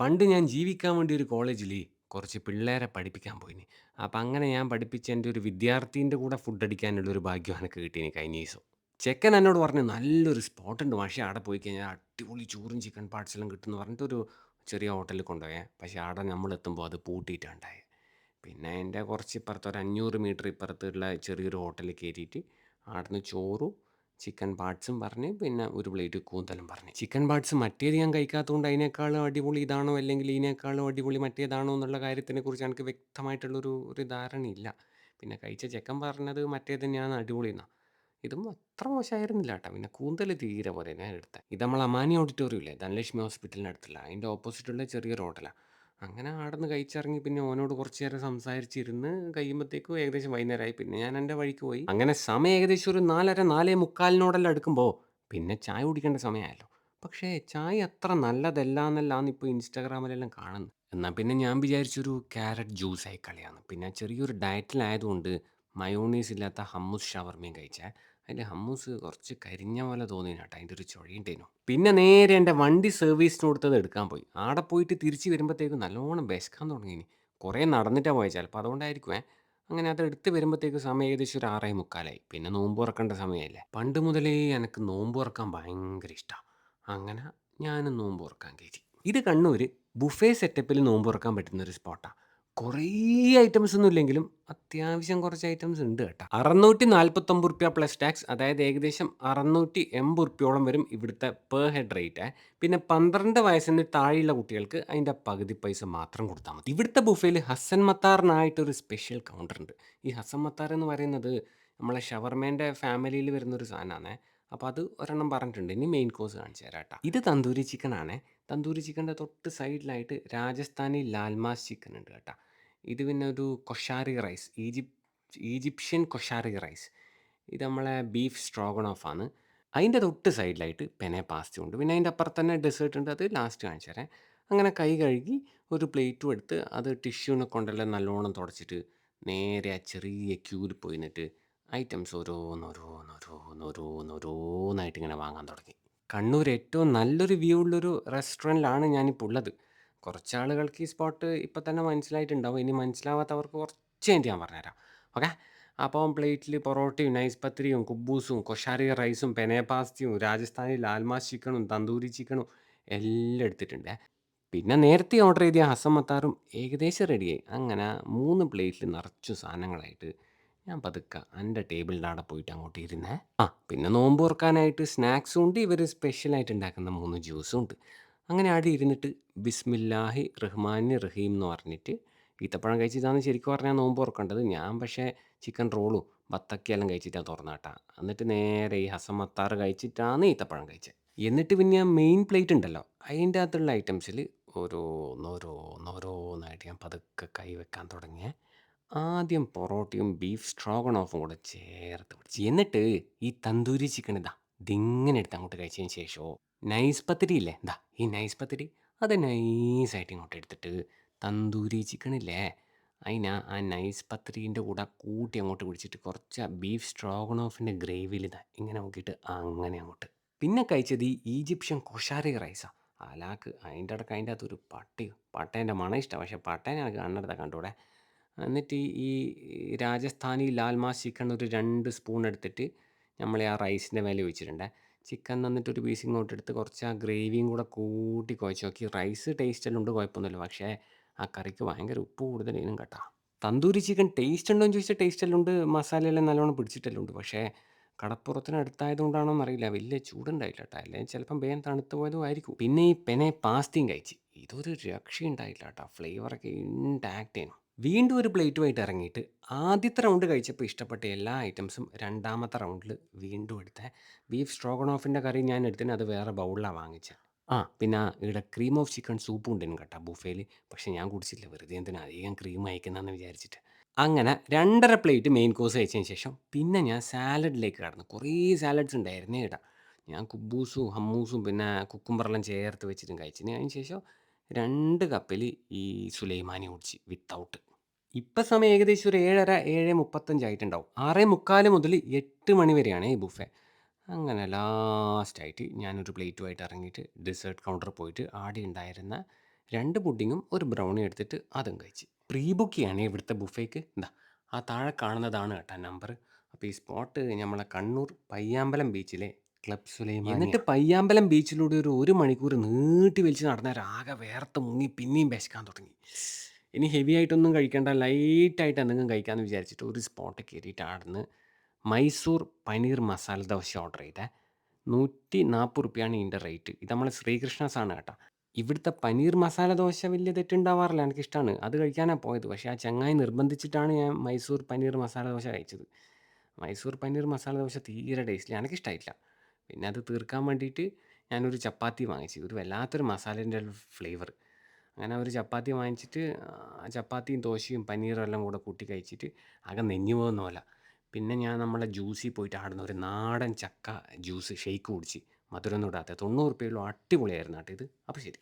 പണ്ട് ഞാൻ ജീവിക്കാൻ വേണ്ടി ഒരു കോളേജിൽ കുറച്ച് പിള്ളേരെ പഠിപ്പിക്കാൻ പോയിനി. അപ്പൊ അങ്ങനെ ഞാൻ പഠിപ്പിച്ച എന്റെ ഒരു വിദ്യാർത്ഥീന്റെ കൂടെ ഫുഡ് അടിക്കാനുള്ള ഒരു ഭാഗ്യം എനക്ക് കിട്ടീന്. ചെക്കൻ എന്നോട് പറഞ്ഞു നല്ലൊരു സ്പോട്ട് ഉണ്ട് അവിടെ പോയി കഴിഞ്ഞാൽ അടിപൊളി ചോറും ചിക്കൻ പാർട്സ് എല്ലാം കിട്ടുമെന്ന് പറഞ്ഞിട്ട് ഒരു ചെറിയ ഹോട്ടലിൽ കൊണ്ടുപോയേ. പക്ഷേ അവിടെ നമ്മളെത്തുമ്പോൾ അത് പൂട്ടിയിട്ടുണ്ടായത് പിന്നെ എന്റെ കുറച്ച് ഇപ്പുറത്ത് ഒരു 500 മീറ്റർ ഇപ്പുറത്തുള്ള ചെറിയൊരു ഹോട്ടലിൽ കയറ്റിയിട്ട് അവിടുന്ന് ചോറും ചിക്കൻ പാർട്സും പറഞ്ഞ് പിന്നെ ഒരു പ്ലേറ്റ് കൂന്തലും പറഞ്ഞ്. ചിക്കൻ പാർട്സ് മറ്റേത് ഞാൻ കഴിക്കാത്തതുകൊണ്ട് അതിനേക്കാളും അടിപൊളി ഇതാണോ അല്ലെങ്കിൽ ഇതിനേക്കാളും അടിപൊളി മറ്റേതാണോ എന്നുള്ള കാര്യത്തിനെ കുറിച്ച് എനിക്ക് വ്യക്തമായിട്ടുള്ളൊരു ഒരു ധാരണയില്ല. പിന്നെ കഴിച്ച ചെക്കൻ പറഞ്ഞത് മറ്റേത് തന്നെയാണ് അടിപൊളി എന്നാ. ഇതും അത്ര മോശമായിരുന്നില്ല കേട്ടോ. പിന്നെ കൂന്തൽ തീരെ പോലെ ഞാൻ എടുത്തത്. ഇത് നമ്മൾ അമാനി ഓഡിറ്റോറിയം ഇല്ലേ ധനലക്ഷ്മി ഹോസ്പിറ്റലിന് അടുത്തുള്ള അതിന്റെ ഓപ്പോസിറ്റുള്ള ചെറിയൊരു ഹോട്ടലാണ്. അങ്ങനെ ആടന്ന് കഴിച്ചിറങ്ങി പിന്നെ ഓനോട് കുറച്ച് നേരം സംസാരിച്ചിരുന്ന് കഴിയുമ്പോഴത്തേക്കും ഏകദേശം വൈകുന്നേരമായി. പിന്നെ ഞാൻ എന്റെ വഴിക്ക് പോയി. അങ്ങനെ സമയം ഏകദേശം ഒരു 4:30 4:45 അടുക്കുമ്പോൾ പിന്നെ ചായ കുടിക്കേണ്ട സമയമായല്ലോ. പക്ഷേ ചായ അത്ര നല്ലതല്ല എന്നല്ലാന്ന് ഇപ്പോൾ ഇൻസ്റ്റാഗ്രാമിലെല്ലാം കാണുന്നത്. എന്നാൽ പിന്നെ ഞാൻ വിചാരിച്ചൊരു ക്യാരറ്റ് ജ്യൂസ് ആയി കളയാന്ന്. പിന്നെ ചെറിയൊരു ഡയറ്റിലായതുകൊണ്ട് മയോണൈസ് ഇല്ലാത്ത ഹമ്മൂസ് ഷവർമയും കഴിച്ചേ. അതിൽ ഹമ്മൂസ് കുറച്ച് കരിഞ്ഞ പോലെ തോന്നിന് കേട്ടോ. അതിന്റെ ഒരു ചൊഴയുണ്ടേനു. പിന്നെ നേരെ എന്റെ വണ്ടി സർവീസിന് കൊടുത്തത് എടുക്കാൻ പോയി. ആടെ പോയിട്ട് തിരിച്ച് വരുമ്പോഴത്തേക്കും നല്ലോണം വിശക്കാൻ തുടങ്ങി കുറേ നടന്നിട്ടാണ് പോയത്. ചിലപ്പോൾ അതുകൊണ്ടായിരിക്കുമേ. അങ്ങനെ അത് എടുത്ത് വരുമ്പോഴത്തേക്കും സമയം ഏകദേശം ഒരു 6:45 പിന്നെ നോമ്പ് തുറക്കേണ്ട സമയമല്ലേ. പണ്ട് മുതലേ എനിക്ക് നോമ്പ് തുറക്കാൻ ഭയങ്കര ഇഷ്ടമാണ്. അങ്ങനെ ഞാൻ നോമ്പ് തുറക്കാൻ കയറ്റി. ഇത് കണ്ണൂർ ബുഫേ സെറ്റപ്പിൽ നോമ്പ് തുറക്കാൻ പറ്റുന്ന ഒരു സ്പോട്ടാണ്. കുറേ ഐറ്റംസ് ഒന്നും ഇല്ലെങ്കിലും അത്യാവശ്യം കുറച്ച് ഐറ്റംസ് ഉണ്ട് കേട്ടോ. 649 റുപ്യ പ്ലസ് ടാക്സ് അതായത് ഏകദേശം 680 റുപ്യോളം വരും ഇവിടുത്തെ പെർ ഹെഡ് റേറ്റ്. പിന്നെ 12 വയസ്സിന് താഴെയുള്ള കുട്ടികൾക്ക് അതിന്റെ പകുതി പൈസ മാത്രം കൊടുത്താൽ മതി. ഇവിടുത്തെ ബുഫയിൽ ഹസൻ മത്താറിനായിട്ടൊരു സ്പെഷ്യൽ കൗണ്ടർ ഉണ്ട്. ഈ ഹസൻ മത്താർ എന്ന് പറയുന്നത് നമ്മളെ ഷവർമേന്റെ ഫാമിലിയിൽ വരുന്നൊരു സാധനമാണ്. അപ്പോൾ അത് ഒരെണ്ണം പറഞ്ഞിട്ടുണ്ട്. ഇനി മെയിൻ കോഴ്സ് കാണിച്ചു തരാം കേട്ടോ. ഇത് തന്തൂരി ചിക്കൻ ആണ്. തന്തൂരി ചിക്കന്റെ തൊട്ട് സൈഡിലായിട്ട് രാജസ്ഥാനി ലാൽമാസ് ചിക്കൻ ഉണ്ട് കേട്ടോ. ഇത് പിന്നെ ഒരു koshari rice ഈജിപ് Egyptian koshari rice. ഇത് നമ്മളെ ബീഫ് സ്ട്രോഗൺ ഓഫ് ആണ്. അതിന്റെ തൊട്ട് സൈഡിലായിട്ട് പെനെ പാസ്ത ഉണ്ട്. പിന്നെ അതിന്റെ അപ്പുറത്ത് തന്നെ ഡെസേർട്ട് ഉണ്ട്. അത് ലാസ്റ്റ് കാണിച്ചു തരാം. അങ്ങനെ കൈ കഴുകി ഒരു പ്ലേറ്റും എടുത്ത് അത് ടിഷ്യൂനെ കൊണ്ടെല്ലാം നല്ലോണം തുടച്ചിട്ട് നേരെ ആ ചെറിയ ക്യൂവിൽ പോയി നിന്നിട്ട് ഐറ്റംസ് ഓരോന്നോരോന്നോരോന്നോരോന്നോരോന്നായിട്ട് ഇങ്ങനെ വാങ്ങാൻ തുടങ്ങി. കണ്ണൂർ ഏറ്റവും നല്ലൊരു വ്യൂ ഉള്ളൊരു റെസ്റ്റോറന്റിലാണ് ഞാനിപ്പോൾ ഉള്ളത്. കുറച്ച് ആളുകൾക്ക് ഈ സ്പോട്ട് ഇപ്പോൾ തന്നെ മനസ്സിലായിട്ടുണ്ടാവും. ഇനി മനസ്സിലാവാത്തവർക്ക് കുറച്ച് കഴിഞ്ഞിട്ട് ഞാൻ പറഞ്ഞുതരാം. ഓക്കെ. അപ്പം പ്ലേറ്റിൽ പൊറോട്ടയും നൈസ് പത്രിയും കുബൂസും കൊഷാരി റൈസും പെനേപാസ്തിയും രാജസ്ഥാനി ലാൽമാസ് ചിക്കണും തന്തൂരി ചിക്കണും എല്ലാം എടുത്തിട്ടുണ്ട്. പിന്നെ നേരത്തെ ഓർഡർ ചെയ്ത ഹസമത്താറും ഏകദേശം റെഡിയായി. അങ്ങനെ മൂന്ന് പ്ലേറ്റിൽ നിറച്ചു സാധനങ്ങളായിട്ട് ഞാൻ പതുക്ക എന്റെ ടേബിളിന്റെ അവിടെ പോയിട്ട് അങ്ങോട്ട് ഇരുന്നേ. ആ പിന്നെ നോമ്പ് തുറക്കാനായിട്ട് സ്നാക്സും ഉണ്ട്. ഇവർ സ്പെഷ്യലായിട്ട് ഉണ്ടാക്കുന്ന മൂന്ന് ജ്യൂസും ഉണ്ട്. അങ്ങനെ അവിടെ ഇരുന്നിട്ട് ബിസ്മില്ലാഹി റഹ്മാനി റഹീം എന്ന് പറഞ്ഞിട്ട് ഈത്തപ്പഴം കഴിച്ചിട്ടാണ് ശരിക്കും പറഞ്ഞാൽ നോമ്പ് തുറക്കേണ്ടത്. ഞാൻ പക്ഷേ ചിക്കൻ റോളും ബത്തക്കയെല്ലാം കഴിച്ചിട്ടാണ് തുറന്നാട്ടാ. എന്നിട്ട് നേരെ ഈ ഹസമത്താർ കഴിച്ചിട്ടാണ് ഈത്തപ്പഴം കഴിച്ചത്. എന്നിട്ട് പിന്നെ ആ മെയിൻ പ്ലേറ്റ് ഉണ്ടല്ലോ അതിന്റെ അകത്തുള്ള ഐറ്റംസിൽ ഓരോന്നോരോന്നോരോന്നായിട്ട് ഞാൻ പതുക്കെ കൈ വെക്കാൻ തുടങ്ങിയേ. ആദ്യം പൊറോട്ടയും ബീഫ് സ്ട്രോഗണോഫും കൂടെ ചേർത്ത് പിടിച്ച്. എന്നിട്ട് ഈ തന്തൂരി ചിക്കൻ ഇതാ ഇതിങ്ങനെ എടുത്ത് അങ്ങോട്ട് കഴിച്ചതിന് ശേഷമോ നൈസ് പത്തിരി ഇല്ലേ എന്താ ഈ നൈസ് പത്തിരി അത് നൈസായിട്ട് ഇങ്ങോട്ട് എടുത്തിട്ട് തന്തൂരി ചിക്കൻ ഇല്ലേ അതിനാ ആ നൈസ് പത്രീന്റെ കൂടെ കൂട്ടി അങ്ങോട്ട് പിടിച്ചിട്ട് കുറച്ച് ബീഫ് സ്ട്രോഗണോഫിന്റെ ഗ്രേവിയിൽ ഇതാ ഇങ്ങനെ നോക്കിയിട്ട് അങ്ങനെ അങ്ങോട്ട്. പിന്നെ കഴിച്ചത് ഈ ഈജിപ്ഷ്യൻ കൊഷാരി റൈസാണ്. അലാക്ക് അതിന്റെ ഇടയ്ക്ക് അതിന്റെ അകത്തൊരു പട്ടി പട്ടേന്റെ മണം ഇഷ്ടമാണ്. പക്ഷേ പട്ടേനെ എനിക്ക് കണ്ണെടുത്താൽ കണ്ടൂടെ. എന്നിട്ട് ഈ രാജസ്ഥാനി ലാൽ മാസ് ചിക്കൻ ഒരു രണ്ട് സ്പൂൺ എടുത്തിട്ട് നമ്മൾ ആ റൈസിന്റെ മേലെ ഒഴിച്ചിട്ടുണ്ട്. ചിക്കൻ തന്നിട്ട് ഒരു പീസ് ഇങ്ങോട്ട് എടുത്ത് കുറച്ച് ആ ഗ്രേവിയും കൂടെ കൂട്ടി കുഴച്ച് നോക്കി. റൈസ് ടേസ്റ്റ് എല്ലാം ഉണ്ട് കുഴപ്പമൊന്നുമില്ല. പക്ഷേ ആ കറിക്ക് ഭയങ്കര ഉപ്പ് കൂടുതലും കേട്ടോ. തന്തൂരി ചിക്കൻ ടേസ്റ്റ് ഉണ്ടോ എന്ന് ചോദിച്ചാൽ ടേസ്റ്റ് എല്ലാം ഉണ്ട്. മസാലയെല്ലാം നല്ലോണം പിടിച്ചിട്ടെല്ലാം ഉണ്ട്. പക്ഷേ കടപ്പുറത്തിന് അടുത്തായത് എന്നറിയില്ല. വലിയ ചൂടുണ്ടായില്ല കേട്ടോ. അല്ലെങ്കിൽ ചിലപ്പം വേഗം തണുത്ത് പോയതും ആയിരിക്കും. പിന്നെ ഈ പെനെ പാസ്തയും കഴിച്ച്. ഇതൊരു രക്ഷയുണ്ടായില്ല കേട്ടോ. ഫ്ലേവറൊക്കെ ഇൻടാക്റ്റ് ആയിരുന്നു. വീണ്ടും ഒരു പ്ലേറ്റുമായിട്ട് ഇറങ്ങിയിട്ട് ആദ്യത്തെ റൗണ്ട് കഴിച്ചപ്പോൾ ഇഷ്ടപ്പെട്ട എല്ലാ ഐറ്റംസും രണ്ടാമത്തെ റൗണ്ടിൽ വീണ്ടും എടുത്തേ. ബീഫ് സ്ട്രോഗണോഫിന്റെ കറി ഞാൻ എടുത്തിന്. അത് വേറെ ബൗളിലാണ് വാങ്ങിച്ചത്. ആ പിന്നെ ഇവിടെ ക്രീം ഓഫ് ചിക്കൻ സൂപ്പും ഉണ്ടെന്ന് കേട്ടോ ബുഫേയിൽ. പക്ഷേ ഞാൻ കുടിച്ചില്ല. വെറുതെ എന്തിനാ അധികം ക്രീം അയക്കുന്നതെന്ന് വിചാരിച്ചിട്ട്. അങ്ങനെ രണ്ടര പ്ലേറ്റ് മെയിൻ കോഴ്സ് കഴിച്ചതിന് ശേഷം പിന്നെ ഞാൻ സാലഡിലേക്ക് കടന്നു. കുറേ സാലഡ്സ് ഉണ്ടായിരുന്നേ കേട്ടോ. ഞാൻ കുബൂസും ഹമ്മൂസും പിന്നെ കുക്കുംബറെല്ലാം ചേർത്ത് വെച്ചിട്ടും കഴിച്ചിന്. അതിന് ശേഷം 2 കപ്പിൽ ഈ സുലൈമാനി കുടിച്ച് വിത്തൗട്ട്. ഇപ്പം സമയം ഏകദേശം ഒരു 7:30 7:35 ആയിട്ടുണ്ടാവും. 6:45 മുതൽ എട്ട് മണി വരെയാണ് ഈ ബുഫേ. അങ്ങനെ ലാസ്റ്റായിട്ട് ഞാനൊരു പ്ലേറ്റുമായിട്ട് ഇറങ്ങിയിട്ട് ഡെസേർട്ട് കൗണ്ടർ പോയിട്ട് ആടി ഉണ്ടായിരുന്ന രണ്ട് പുഡിങ്ങും, ഒരു ബ്രൗണി എടുത്തിട്ട് അതും കഴിച്ച്. പ്രീ ബുക്ക് ചെയ്യാണ് ഇവിടുത്തെ ബുഫേക്ക്. എന്താ ആ താഴെ കാണുന്നതാണ് കേട്ടോ നമ്പർ അപ്പോൾ ഈ സ്പോട്ട് നമ്മളെ കണ്ണൂർ പയ്യാമ്പലം ബീച്ചിലെ ക്ലബ് സുലൈമാനിയ. എന്നിട്ട് പയ്യാമ്പലം ബീച്ചിലൂടെ ഒരു 1 മണിക്കൂർ നീട്ടി വലിച്ച് നടന്നേരം ആകെ വേർത്ത് മുങ്ങി പിന്നെയും വിശക്കാൻ തുടങ്ങി. ഇനി ഹെവി ആയിട്ടൊന്നും കഴിക്കണ്ട ലൈറ്റായിട്ട് എന്തെങ്കിലും കഴിക്കാമെന്ന് വിചാരിച്ചിട്ട് ഒരു സ്പോട്ടിൽ കയറിയിട്ട് ആടുന്ന് മൈസൂർ പനീർ മസാല ദോശ ഓർഡർ ചെയ്തേ. റു. 140 ഇതിന്റെ റേറ്റ്. ഇത് നമ്മൾ ശ്രീകൃഷ്ണസ് ആണ് കേട്ടോ. ഇവിടുത്തെ പനീർ മസാല ദോശ വലിയ തെറ്റുണ്ടാവാറില്ല. എനിക്കിഷ്ടമാണ്. അത് കഴിക്കാനാണ് പോയത്. പക്ഷേ ആ ചങ്ങായി നിർബന്ധിച്ചിട്ടാണ് ഞാൻ മൈസൂർ പനീർ മസാല ദോശ കഴിച്ചത്. മൈസൂർ പനീർ മസാല ദോശ തീരെ ടേസ്റ്റില്ല. എനിക്കിഷ്ടായില്ല. പിന്നെ അത് തീർക്കാൻ വേണ്ടിയിട്ട് ഞാനൊരു ചപ്പാത്തി വാങ്ങിച്ചു. ഒരു വല്ലാത്തൊരു മസാലേന്റെ ഫ്ലേവർ. അങ്ങനെ ഒരു ചപ്പാത്തി വാങ്ങിച്ചിട്ട് ആ ചപ്പാത്തിയും ദോശയും പനീറും എല്ലാം കൂടെ കൂട്ടി കഴിച്ചിട്ട് ആകെ നെഞ്ഞു പോകുന്ന പോലെ. പിന്നെ ഞാൻ നമ്മളെ ജ്യൂസിൽ പോയിട്ട് ആടുന്ന ഒരു നാടൻ ചക്ക ജ്യൂസ് ഷെയ്ക്ക് കുടിച്ച്. മധുരമൊന്നും ഇടാത്തെ. 90 രൂപയുള്ള. അടിപൊളിയായിരുന്നു കേട്ടോ ഇത്. അപ്പോൾ ശരി.